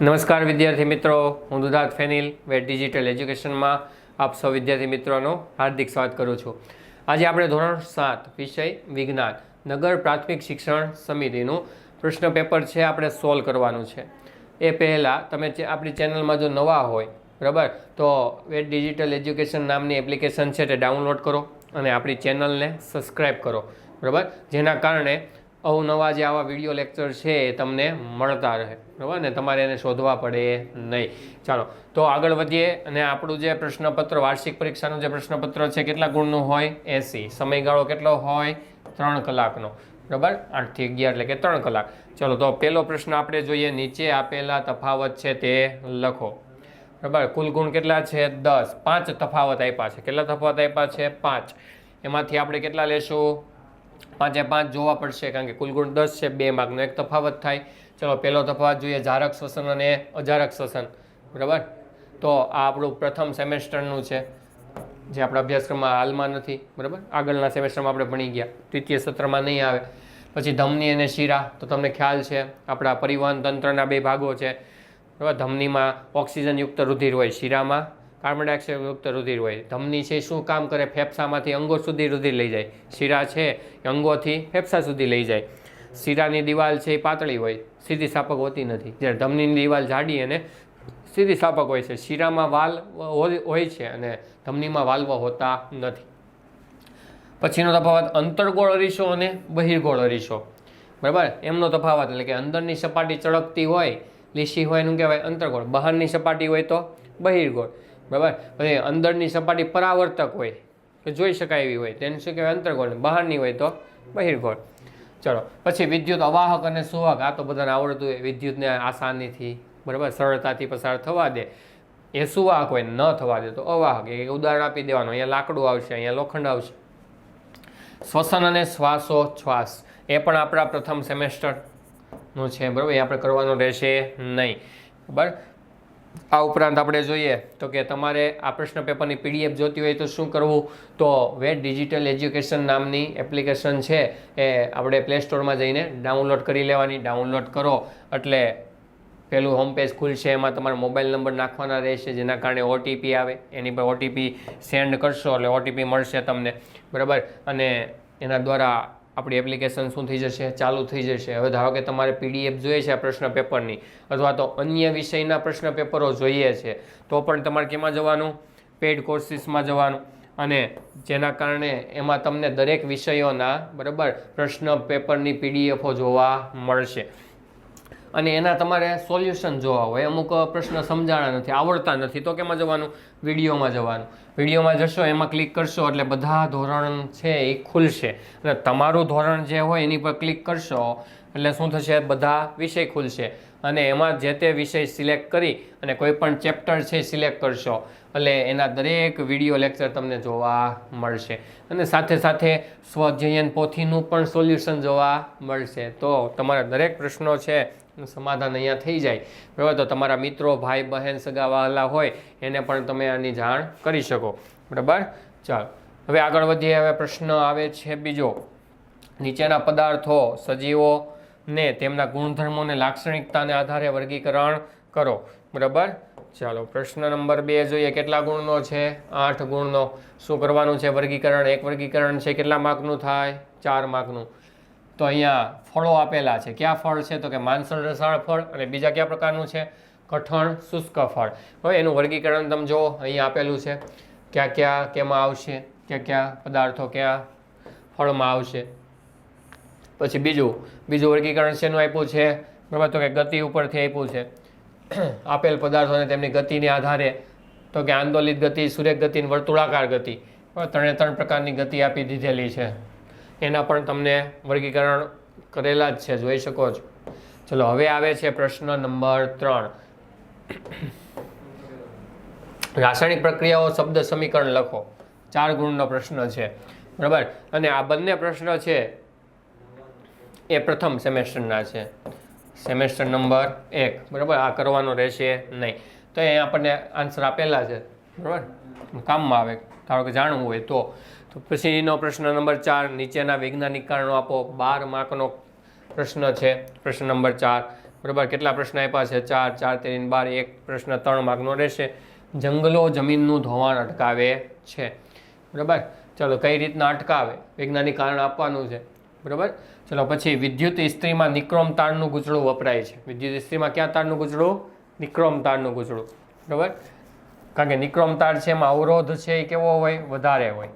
નમસ્કાર વિદ્યાર્થી મિત્રો, હું દુધાર્થ ફેનિલ વેટ ડિજિટલ એજ્યુકેશનમાં આપ સૌ વિદ્યાર્થી મિત્રોનો હાર્દિક સ્વાગત કરું છું. આજે આપણે ધોરણ સાત, વિષય વિજ્ઞાન, નગર પ્રાથમિક શિક્ષણ સમિતિનું પ્રશ્ન પેપર છે, આપણે સોલ્વ કરવાનું છે. એ પહેલાં તમે આપણી ચેનલમાં જો નવા હોય, બરાબર, તો વેટ ડિજિટલ એજ્યુકેશન નામની એપ્લિકેશન છે તે ડાઉનલોડ કરો અને આપણી ચેનલને સબસ્ક્રાઈબ કરો, બરાબર? જેના કારણે અવનવા જે આવા વીડિયો લેક્ચર છે એ તમને મળતા રહે. બરાબર? ને તમારે એને શોધવા પડે નહીં. ચાલો, તો આગળ વધીએ અને આપણું જે પ્રશ્નપત્ર, વાર્ષિક પરીક્ષાનું જે પ્રશ્નપત્ર છે, કેટલા ગુણનું હોય? એસી. સમયગાળો કેટલો હોય? ત્રણ કલાકનો. બરાબર? આઠથી અગિયાર એટલે કે ત્રણ કલાક. ચલો, તો પહેલો પ્રશ્ન આપણે જોઈએ. નીચે આપેલા તફાવત છે તે લખો. બરાબર? કુલ ગુણ કેટલા છે? દસ. પાંચ તફાવત આપ્યા છે. કેટલા તફાવત આપ્યા છે? પાંચ. એમાંથી આપણે કેટલા લેશું? પાંચે પાંચ જોવા પડશે, કારણ કે કુલ ગુણ દસ છે, બે માર્કનો એક તફાવત થાય. ચલો, પહેલો તફાવત જોઈએ, જારક શ્વસન અને અજારક શ્વસન. બરાબર? તો આ આપણું પ્રથમ સેમેસ્ટરનું છે, જે આપણા અભ્યાસક્રમમાં હાલમાં નથી. બરાબર? આગળના સેમેસ્ટરમાં આપણે ભણી ગયા. તૃતીય સત્રમાં નહીં આવે. પછી ધમની અને શીરા, તો તમને ખ્યાલ છે, આપણા પરિવહન તંત્રના બે ભાગો છે. બરાબર? ધમનીમાં ઓક્સિજનયુક્ત રુધિર હોય શીરામાં કાર્બન ડાયોક્સાઇડ યુક્ત રુધિર હોય. ધમની છે, શું કામ કરે? ફેફસામાંથી અંગો સુધી રુધિર લઈ જાય. શીરા છે, અંગોથી ફેફસા સુધી લઈ જાય. શીરાની દિવાલ છે, એ પાતળી હોય. સીધી સાપક હોતી નથી. જ્યારે ધમનીની દિવાલ જાડી અને સીધી સાપક હોય છે. શીરામાં વાલ હોય છે અને ધમનીમાં વાલ્વ હોતા નથી. પછીનો તફાવત, અંતર્ગોળ અરીસો અને બહિર્ગોળ અરીસો. બરાબર? એમનો તફાવત એટલે કે અંદરની સપાટી ચળકતી હોય, લીસી હોય, એનું કહેવાય અંતર્ગોળ. બહારની સપાટી હોય તો બહિર્ગોળ. બરાબર? પછી અંદરની સપાટી પરાવર્તક હોય, કે જોઈ શકાય એવી હોય તેને શું કહેવાય? અંતર્ગોળ. બહારની હોય તો બહિર્ગોળ. ચલો, પછી વિદ્યુત અવાહક અને સુવાહક, આ તો બધાને આવડતું હોય. વિદ્યુતને આસાનીથી, બરાબર? સરળતાથી પસાર થવા દે. એ સુવાહક હોય, ન થવા દે તો અવાહક. એ ઉદાહરણ આપી દેવાનું. અહીંયા લાકડું આવશે, અહીંયા લોખંડ આવશે. શ્વસન અને શ્વાસોચ્છ્વાસ. એ પણ આપણા પ્રથમ સેમેસ્ટરનું છે, બરાબર? એ આપણે કરવાનું રહેશે નહીં. બરાબર? આ ઉપરાંત આપણે જોઈએ તો કે તમારે આ પ્રશ્ન પેપરની પીડીએફ જોતી હોય તો શું કરવું? તો વેટ ડિજિટલ એજ્યુકેશન નામની એપ્લિકેશન છે એ આપણે પ્લે સ્ટોરમાં જઈને ડાઉનલોડ કરી લેવાની. ડાઉનલોડ કરો. એટલે પેલું હોમ પેજ ખુલશે, એમાં તમારા મોબાઈલ નંબર નાખવાના રહેશે, જેના કારણે ઓટીપી આવે. એની પર ઓટીપી સેન્ડ કરશો એટલે ઓટીપી મળશે તમને. બરાબર? અને એના દ્વારા આપણી એપ્લિકેશન શું થઈ જશે, ચાલુ થઈ જશે. હવે ધારો કે તમારે પીડીએફ જોઈએ છે આ પ્રશ્ન પેપરની અથવા તો અન્ય વિષયના પ્રશ્ન પેપરો જોઈએ છે, તો પણ તમારે કેમાં જવાનું? પેડ કોર્સિસમાં જવાનું. અને જેના કારણે એમાં તમને દરેક વિષયોના બરાબર પ્રશ્ન પેપરની પીડીએફો જોવા મળશે. અને એના તમારે સોલ્યુશન જોવા હોય. અમુક પ્રશ્ન સમજાણા નથી, આવડતા નથી. તો કેમાં જવાનું? વિડીયોમાં જવાનું. વિડીયોમાં જશો, એમાં ક્લિક કરશો, એટલે બધા ધોરણ છે એ ખુલશે. અને તમારું ધોરણ જે હોય એની પર ક્લિક કરશો, એટલે શું થશે? બધા વિષય ખુલશે. અને એમાં જે તે વિષય સિલેક્ટ કરી અને કોઈ પણ ચેપ્ટર છે સિલેક્ટ કરશો, એટલે એના દરેક વીડિયો લેક્ચર તમને જોવા મળશે. અને સાથે સાથે સ્વજયન પોથીનું પણ સોલ્યુશન જોવા મળશે. તો તમારા દરેક પ્રશ્નો છે સમાધાન અહીંયા થઈ જાય. બરાબર? તો તમારા મિત્રો, ભાઈ, બહેન, સગા હોય, એને પણ તમે આની જાણ કરી શકો. બરાબર? ચાલો. હવે આગળ વધીએ. હવે પ્રશ્ન આવે છે બીજો. નીચેના પદાર્થો સજીવોને તેમના ગુણધર્મોને લાક્ષણિકતાને આધારે વર્ગીકરણ કરો. બરાબર? ચાલો. પ્રશ્ન નંબર બે જોઈએ. કેટલા ગુણનો છે? આઠ ગુણનો. શું કરવાનું છે? વર્ગીકરણ. એક વર્ગીકરણ છે. કેટલા માર્કનું થાય? ચાર માર્કનું. તો અહીંયા ફળો આપેલા છે. કયા ફળ છે? તો કે માનસર રસાળ ફળ અને બીજા કયા પ્રકારનું છે? કઠણ શુષ્ક ફળ. હવે એનું વર્ગીકરણ તમે જો અહીંયા આપેલું છે. ક્યાં ક્યાં, કેમાં આવશે? ક્યાં ક્યાં પદાર્થો ક્યાં ફળમાં આવશે? પછી બીજું બીજું વર્ગીકરણ શેનું આપ્યું છે? બરાબર, તો કે ગતિ ઉપરથી આપ્યું છે. આપેલ પદાર્થોને તેમની ગતિને આધારે, તો કે આંદોલિત ગતિ, સુરેખ ગતિ વર્તુળાકાર ગતિ. ત્રણે ત્રણ પ્રકારની ગતિ આપી દીધેલી છે. એના પણ તમને વર્ગીકરણ કરેલા જ છે, જોઈ શકો છો. ચલો, હવે આવે છે પ્રશ્ન નંબર ત્રણ. રાસાયણિક પ્રક્રિયાઓ શબ્દ સમીકરણ લખો. ચાર ગુણનો પ્રશ્ન છે. બરાબર? અને આ બંને પ્રશ્ન છે, એ પ્રથમ સેમેસ્ટરના છે. સેમેસ્ટર નંબર એક. બરાબર? આ કરવાનો રહેશે નહીં. તો એ આપણને આન્સર આપેલા છે. બરાબર? કામમાં આવે. ધારો કે જાણવું હોય તો. તો પછીનો પ્રશ્ન નંબર ચાર, નીચેના વૈજ્ઞાનિક કારણો આપો. બાર માર્કનો પ્રશ્ન છે, પ્રશ્ન નંબર ચાર. બરાબર, કેટલા પ્રશ્ન આપ્યા છે? ચાર ચાર તેરીને બાર, એક, પ્રશ્ન ત્રણ માર્કનો રહેશે. જંગલો જમીનનું ધોવાણ અટકાવે છે. બરાબર, ચલો, કઈ રીતના અટકાવે? વૈજ્ઞાનિક કારણ આપવાનું છે. બરાબર, ચલો, પછી વિદ્યુત ઇસ્ત્રીમાં નિક્રોમ તારનું ગૂંચળું વપરાય છે. વિદ્યુત ઇસ્ત્રીમાં ક્યાં તારનું ગૂંચળું? નિક્રોમ તારનું ગૂંચળું. બરાબર, કારણ કે નિક્રોમ તાર છે એમાં અવરોધ છે એ કેવો હોય? વધારે હોય.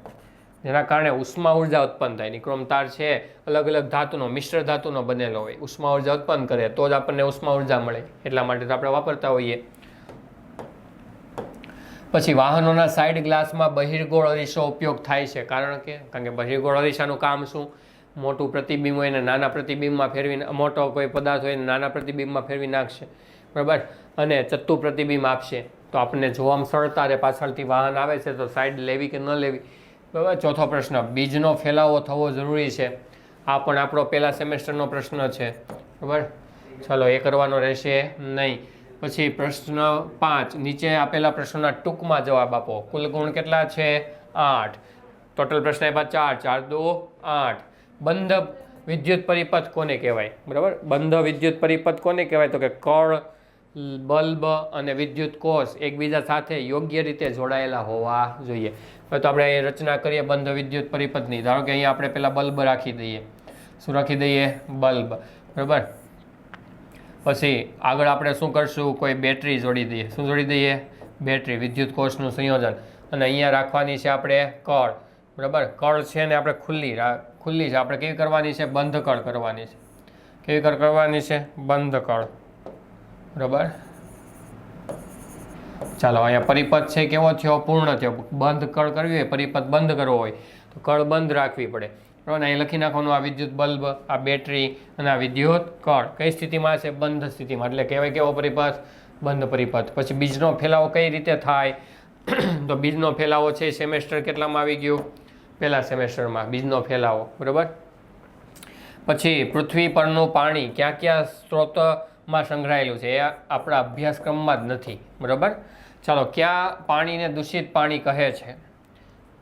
જેના કારણે ઉષ્મા ઊર્જા ઉત્પન્ન થાય. નિક્રોમ તાર છે, અલગ અલગ ધાતુનો, મિશ્ર ધાતુનો બનેલો હોય. ઉષ્મા ઊર્જા ઉત્પન્ન કરે, તો જ આપણને ઉષ્મા ઊર્જા મળે. એટલા માટે તો આપણે વાપરતા હોઈએ. પછી વાહનોના સાઈડ ગ્લાસમાં બહિર્ગોળ અરીસો ઉપયોગ થાય છે. કારણ કે કારણ કે બહિર્ગોળ અરીસાનું કામ શું? મોટું પ્રતિબિંબ હોય ને નાના પ્રતિબિંબમાં ફેરવી મોટો કોઈ પદાર્થ હોય નાના પ્રતિબિંબમાં ફેરવી નાખશે. બરાબર? અને ચત્તું પ્રતિબિંબ આપશે. તો આપણને જોવામાં સરળતા રહે પાછળથી વાહન આવે છે, તો સાઈડ લેવી કે ન લેવી બરાબર? ચોથો પ્રશ્ન, બીજનો ફેલાવો થવો જરૂરી છે. આ પણ આપણો પહેલા સેમેસ્ટરનો પ્રશ્ન છે. બરાબર? ચલો, એ કરવાનો રહેશે નહીં. પછી પ્રશ્ન પાંચ, નીચે આપેલા પ્રશ્નોના ટૂંકમાં જવાબ આપો. કુલ ગુણ કેટલા છે? આઠ. ટોટલ પ્રશ્ન આપ્યા ચાર ચાર દો, આઠ. બંધ વિદ્યુત પરિપથ કોને કહેવાય? બરાબર? બંધ વિદ્યુત પરિપથ કોને કહેવાય? તો કે કળ બલ્બ અને વિદ્યુત કોષ એકબીજા સાથે યોગ્ય રીતે જોડાયેલા હોવા જોઈએ. તો આપણે રચના કરીએ બંધ વિદ્યુત પરિપથની. ધારો કે અહીંયા આપણે પહેલાં બલ્બ રાખી દઈએ. શું રાખી દઈએ? બલ્બ. બરાબર? પછી આગળ આપણે શું કરશું? કોઈ બેટરી જોડી દઈએ. શું જોડી દઈએ? બેટરી, વિદ્યુત કોષનું સંયોજન. અને અહીંયા રાખવાની છે આપણે કળ. બરાબર? કળ છે ને આપણે ખુલ્લી ખુલ્લી છે. આપણે કેવી કરવાની છે? બંધ કળ કરવાની છે. કેવી કળ કરવાની છે? બંધ કળ. બરાબર? ચાલો, અહીંયા પરિપથ છે કેવો થયો? પૂર્ણ થયો. બંધ કળ કરવી હોય, પરિપથ બંધ કરવો હોય, તો કળ બંધ રાખવી પડે. બરાબર? અહીં લખી નાખવાનું આ વિદ્યુત બલ્બ, આ બેટરી અને આ વિદ્યુત કળ. કઈ સ્થિતિમાં છે? બંધ સ્થિતિમાં. એટલે કહેવાય કેવો પરિપથ? બંધ પરિપથ. પછી બીજનો ફેલાવો કઈ રીતે થાય? તો બીજનો ફેલાવો છે સેમેસ્ટર કેટલામાં આવી ગયું? પહેલા સેમેસ્ટરમાં બીજનો ફેલાવો. બરાબર? પછી પૃથ્વી પરનું પાણી ક્યાં ક્યાં સ્ત્રોતમાં સંગ્રહાયેલું છે. એ આપણા અભ્યાસક્રમમાં જ નથી. બરાબર? ચાલો, ક્યાં પાણીને દૂષિત પાણી કહે છે?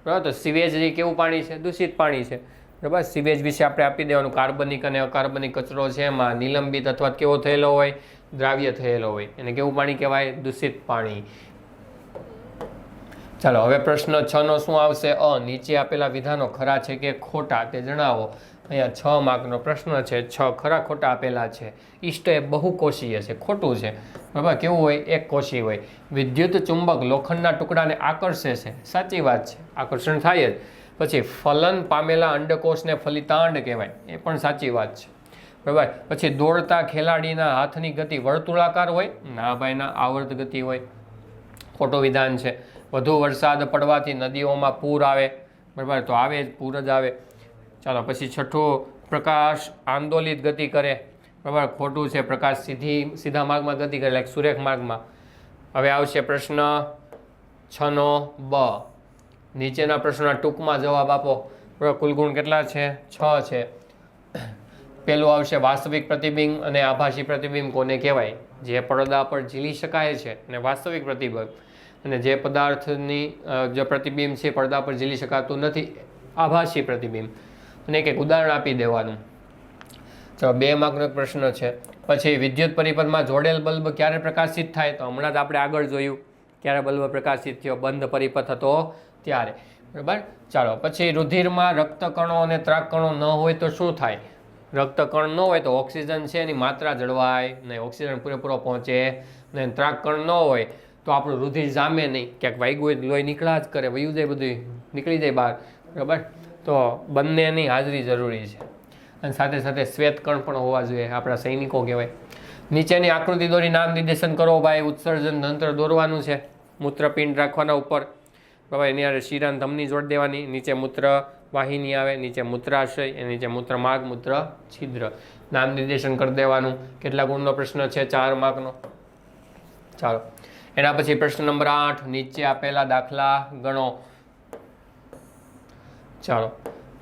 બરાબર? તો સિવેજ એ કેવું પાણી છે? દૂષિત પાણી છે. બરાબર? સિવેજ વિશે આપણે આપી દેવાનું. કાર્બનિક અને અકાર્બનિક કચરો છે. એમાં નિલંબિત અથવા કેવો થયેલો હોય? દ્રાવ્ય થયેલો હોય. એને કેવું પાણી કહેવાય? દૂષિત પાણી. ચાલો, હવે પ્રશ્ન છ નો શું આવશે? અ, નીચે આપેલા વિધાનો ખરા છે કે ખોટા? તે જણાવો. અહીંયા છ માર્કનો પ્રશ્ન છે, છ ખરા ખોટા આપેલા છે. ઈષ્ટ એ બહુકોષીય છે, ખોટું છે. બરાબર કેવું હોય? એક કોષી હોય. વિદ્યુત ચુંબક લોખંડના ટુકડાને આકર્ષે છે. સાચી વાત છે. આકર્ષણ થાય જ. પછી ફલન પામેલા અંડકોષને ફલિતાંડ કહેવાય. એ પણ સાચી વાત છે. બરાબર પછી દોડતા ખેલાડીના હાથની ગતિ વર્તુળાકાર હોય. ના ભાઈ ના આવર્ત ગતિ હોય. ખોટું વિધાન છે. વધુ વરસાદ પડવાથી નદીઓમાં પૂર આવે. બરાબર તો આવે જ, પૂર જ આવે. ચાલો, પછી છઠ્ઠું પ્રકાશ આંદોલિત ગતિ કરે. બરાબર? ખોટું છે પ્રકાશ, સીધી, સીધા માર્ગમાં ગતિ કરે લાઈક સુરેખ માર્ગમાં. હવે આવશે પ્રશ્ન છનો બ. નીચેના પ્રશ્નના ટૂંકમાં જવાબ આપો. બરાબર? કુલગુણ કેટલા છે? છ છે. પેલું આવશે વાસ્તવિક પ્રતિબિંબ અને આભાસી પ્રતિબિંબ કોને કહેવાય? જે પડદા પર ઝીલી શકાય છે અને વાસ્તવિક પ્રતિબિંબ. અને જે પદાર્થની જે પ્રતિબિંબ છે પડદા પર ઝીલી શકાતું નથી. આભાસી પ્રતિબિંબ. અને એક એક ઉદાહરણ આપી દેવાનું. ચલો, બે માર્કનો પ્રશ્ન છે. પછી વિદ્યુત પરિપથમાં જોડેલ બલ્બ ક્યારે પ્રકાશિત થાય? તો હમણાં જ આપણે આગળ જોયું. ક્યારે બલ્બ પ્રકાશિત થયો? બંધ પરિપથ હતો ત્યારે. બરાબર? ચાલો, પછી રુધિરમાં રક્તકણો અને ત્રાકકણો ન હોય તો શું થાય? રક્તકણ ન હોય તો ઓક્સિજન છે, એની માત્રા જળવાય નહીં. ઓક્સિજન પૂરેપૂરો પહોંચે ને ત્રાકકણ ન હોય તો આપણું રુધિર જામે નહીં. ક્યાંક વાગ્યું હોય લોહી નીકળ્યા જ કરે. વયું જાય બધું નીકળી જાય બહાર. બરાબર? તો બંનેની હાજરી જરૂરી છે. અને સાથે સાથે શ્વેતકણ પણ હોવા જોઈએ, આપણા સૈનિકો કહેવાય. નીચેની આકૃતિ દોરી નામ નિર્દેશન કરો, ભાઈ, ઉત્સર્જન તંત્ર દોરવાનું છે. મૂત્રપિંડ રાખવાના ઉપર. ભાઈ, એની હારે શિરાન ધમની જોડ દેવાની. નીચે મૂત્ર વાહિની આવે, નીચે મૂત્રાશય એ નીચે મૂત્ર માર્ગ મૂત્ર છિદ્ર. નામ નિર્દેશન કરી દેવાનું. કેટલા ગુણનો પ્રશ્ન છે? ચાર માર્કનો. ચાલો. એના પછી પ્રશ્ન નંબર આઠ, નીચે આપેલા દાખલા ગણો. ચાલો.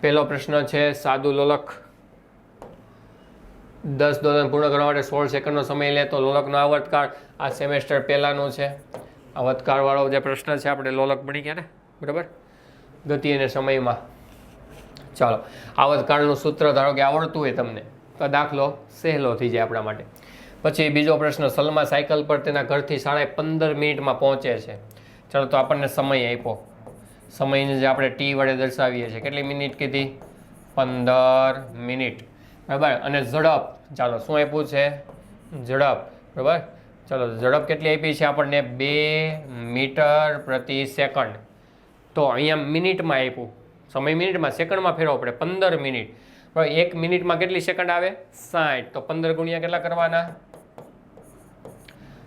પહેલો પ્રશ્ન છે, સાદુ લોલક દસ દોલન પૂર્ણ કરવા માટે સોળ સેકન્ડનો સમય લે તો લોલકનો આવર્તકાળ આ સેમેસ્ટર પહેલાંનો છે. આવર્તકાળવાળો જે પ્રશ્ન છે, આપણે લોલક બની ગયા ને? બરાબર? ગતિ અને સમયમાં. ચાલો. આવર્તકાળનું સૂત્ર ધારો કે આવડતું હોય તમને, તો દાખલો સહેલો થઈ જાય આપણા માટે. પછી બીજો પ્રશ્ન, સલમા સાયકલ પર તેના ઘરથી સાડા પંદર મિનિટમાં પહોંચે છે. ચાલો તો આપણને સમય આપ્યો. સમયને જે આપણે ટી વડે દર્શાવીએ છીએ. કેટલી મિનિટ કીધી? પંદર મિનિટ. બરાબર? અને ઝડપ. ચાલો, શું આપ્યું છે? ઝડપ. બરાબર? ચાલો, ઝડપ કેટલી આપી છે આપણને? બે મીટર પ્રતિ સેકન્ડ. તો અહીંયા મિનિટમાં આપ્યું. સમય મિનિટમાં, સેકન્ડમાં ફેરવો પડે. પંદર મિનિટ. બરાબર એક મિનિટમાં કેટલી સેકન્ડ આવે? સાઠ. તો પંદર ગુણ્યા કેટલા કરવાના?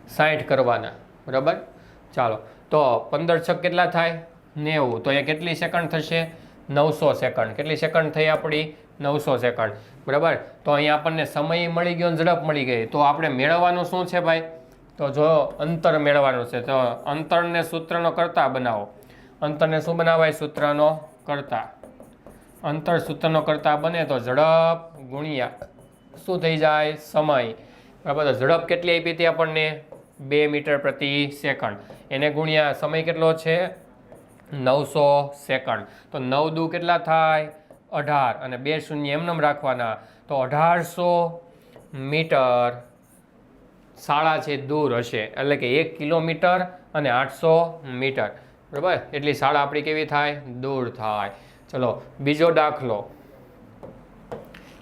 સાઠ કરવાના. બરાબર? ચાલો. તો પંદર છક કેટલા થાય? નેવું. તો અહીંયા કેટલી સેકન્ડ થશે? નવસો સેકન્ડ કેટલી સેકન્ડ થઈ આપણી? નવસો સેકન્ડ બરાબર? તો અહીંયા આપણને સમય મળી ગયો ઝડપ મળી ગઈ. તો આપણે મેળવવાનું શું છે ભાઈ? તો જો અંતર મેળવવાનું છે. તો અંતરને સૂત્રનો કરતા બનાવો. અંતરને શું બનાવાય? સૂત્રનો કરતા. અંતર સૂત્રનો કરતા બને તો ઝડપ ગુણ્યા. શું થઈ જાય? સમય. બરાબર? તો ઝડપ કેટલી આપી હતી આપણને? બે મીટર પ્રતિ સેકન્ડ એને ગુણ્યા સમય કેટલો છે? નવસો સેકન્ડ. તો નવ દુ કેટલા થાય? અઢાર. અને બે શૂન્ય એમનેમ રાખવાના. તો અઢારસો મીટર શાળા છે દૂર હશે. એટલે કે એક કિલોમીટર અને આઠસો મીટર. બરાબર? એટલી શાળા આપણી કેવી થાય? દૂર થાય. ચલો, બીજો દાખલો.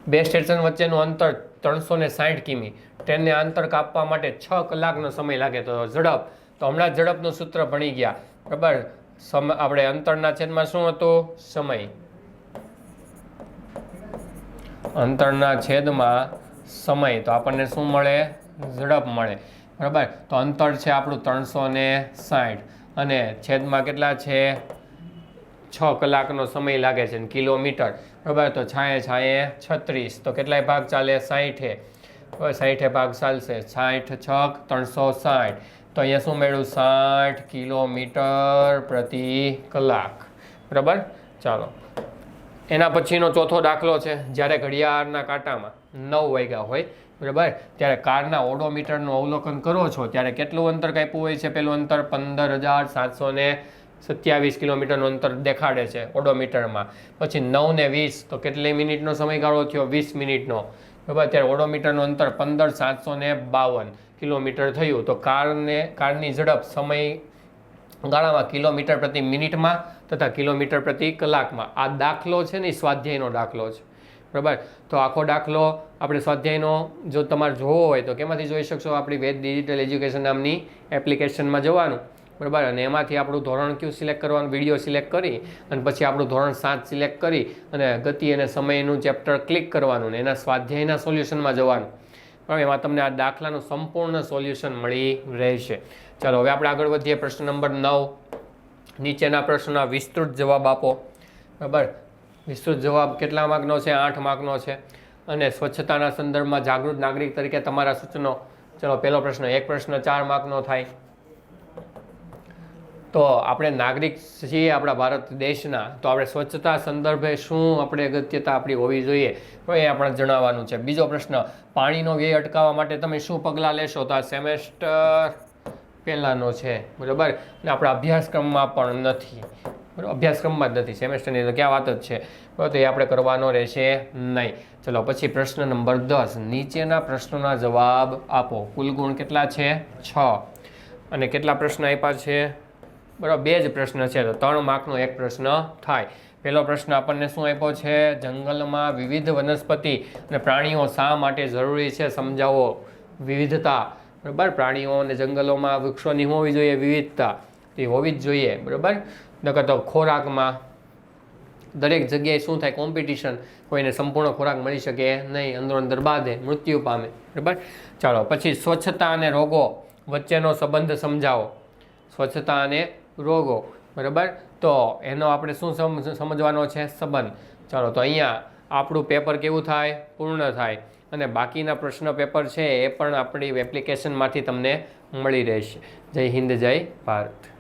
બે સ્ટેશન વચ્ચેનું અંતર ત્રણસો ને સાઠ કિમી. ટ્રેનને અંતર કાપવા માટે છ કલાકનો સમય લાગે. તો ઝડપ. તો હમણાં ઝડપનું સૂત્ર ભણી ગયા. બરાબર? સમ, આપણે અંતરના છેદમાં શું હતું? સમય. અંતરના છેદમાં સમય. તો આપણને શું મળે? ઝડપ મળે. બરાબર? તો અંતર છે આપણું ત્રણસો સાઠ અને છેદમાં કેટલા છે? છ કલાકનો સમય લાગે છે કિલોમીટર. બરાબર? તો છાંયે છાંયે છત્રીસ. તો કેટલાય ભાગ ચાલે? સાઠે સાઠે ભાગ ચાલશે. સાઠ છક ત્રણસો સાઠ તો અહીંયા શું મેળવ્યું સાઠ કિલોમીટર પ્રતિ કલાક. બરાબર? ચાલો. એના પછીનો ચોથો દાખલો છે. જ્યારે ઘડિયાળના કાંટામાં નવ વાગ્યા હોય, બરાબર? ત્યારે કારના ઓડોમીટરનું અવલોકન કરો છો, ત્યારે કેટલું અંતર કાપ્યું હોય છે? પેલું અંતર પંદર હજાર સાતસો ને સત્યાવીસ કિલોમીટરનું અંતર દેખાડે છે ઓડોમીટરમાં. પછી નવ ને વીસ, તો કેટલી મિનિટનો સમયગાળો થયો? વીસ મિનિટનો. બરાબર? ત્યારે ઓડોમીટરનું અંતર પંદર સાતસો ને બાવન. કિલોમીટર થયું. તો કારને, કારની ઝડપ સમય ગાળામાં કિલોમીટર પ્રતિ મિનિટમાં તથા કિલોમીટર પ્રતિ કલાકમાં. આ દાખલો છે ને સ્વાધ્યાયનો દાખલો છે. બરાબર? તો આખો દાખલો આપણે સ્વાધ્યાયનો જો તમારે જોવો હોય તો કેમાંથી જોઈ શકશો? આપણી વેદ ડિજિટલ એજ્યુકેશન નામની એપ્લિકેશનમાં જવાનું. બરાબર? અને એમાંથી આપણું ધોરણ કયું સિલેક્ટ કરવાનું? વીડિયો સિલેક્ટ કરી અને પછી આપણું ધોરણ સાત સિલેક્ટ કરી અને ગતિ અને સમયનું ચેપ્ટર ક્લિક કરવાનું ને એના સ્વાધ્યાયના સોલ્યુશનમાં જવાનું. બરાબર એમાં તમને આ દાખલાનું સંપૂર્ણ સોલ્યુશન મળી રહેશે. ચાલો, હવે આપણે આગળ વધીએ પ્રશ્ન નંબર નવ. નીચેના પ્રશ્નના વિસ્તૃત જવાબ આપો. બરાબર? વિસ્તૃત જવાબ કેટલા માર્કનો છે? આઠ માર્કનો છે. અને સ્વચ્છતાના સંદર્ભમાં જાગૃત નાગરિક તરીકે તમારા સૂચનો. ચલો, પહેલો પ્રશ્ન, એક પ્રશ્ન ચાર માર્કનો થાય. તો આપણે નાગરિક છીએ આપણા ભારત દેશના, તો આપણે સ્વચ્છતા સંદર્ભે શું આપણે અગત્યતા આપણી હોવી જોઈએ, તો એ આપણે જણાવવાનું છે. બીજો પ્રશ્ન, પાણીનો વ્યય અટકાવવા માટે તમે શું પગલાં લેશો? તો આ સેમેસ્ટર પહેલાંનો છે, બરાબર? અને આપણા અભ્યાસક્રમમાં પણ નથી. બરાબર? અભ્યાસક્રમમાં જ નથી, સેમેસ્ટરની તો ક્યાં વાત જ છે? બરાબર, તો એ આપણે કરવાનો રહેશે નહીં. ચલો, પછી પ્રશ્ન નંબર દસ, નીચેના પ્રશ્નોના જવાબ આપો. કુલ ગુણ કેટલા છે? છ. અને કેટલા પ્રશ્ન આપ્યા છે? બરાબર, બે જ પ્રશ્ન છે. તો ત્રણ માર્કનો એક પ્રશ્ન થાય. પહેલો પ્રશ્ન આપણને શું આપ્યો છે? જંગલમાં વિવિધ વનસ્પતિ અને પ્રાણીઓ શા માટે જરૂરી છે સમજાવો? વિવિધતા. બરાબર, પ્રાણીઓ અને જંગલોમાં વૃક્ષોની હોવી જોઈએ વિવિધતા. એ હોવી જ જોઈએ. બરાબર? નકર તો ખોરાકમાં દરેક જગ્યાએ શું થાય? કોમ્પિટિશન. કોઈને સંપૂર્ણ ખોરાક મળી શકે નહીં. અંદરો અંદર બાંધે. મૃત્યુ પામે. બરાબર? ચાલો, પછી સ્વચ્છતા અને રોગો વચ્ચેનો સંબંધ સમજાવો. સ્વચ્છતા અને રોગો, બરાબર? તો એનો આપણે શું સમ- સમજવાનો છે? સંબંધ. ચાલો, તો અહીંયા આપણું પેપર કેવું થાય? પૂર્ણ થાય. અને બાકીના પ્રશ્ન પેપર છે એ પણ આપણી એપ્લિકેશનમાંથી તમને મળી રહેશે. જય હિન્દ, જય ભારત.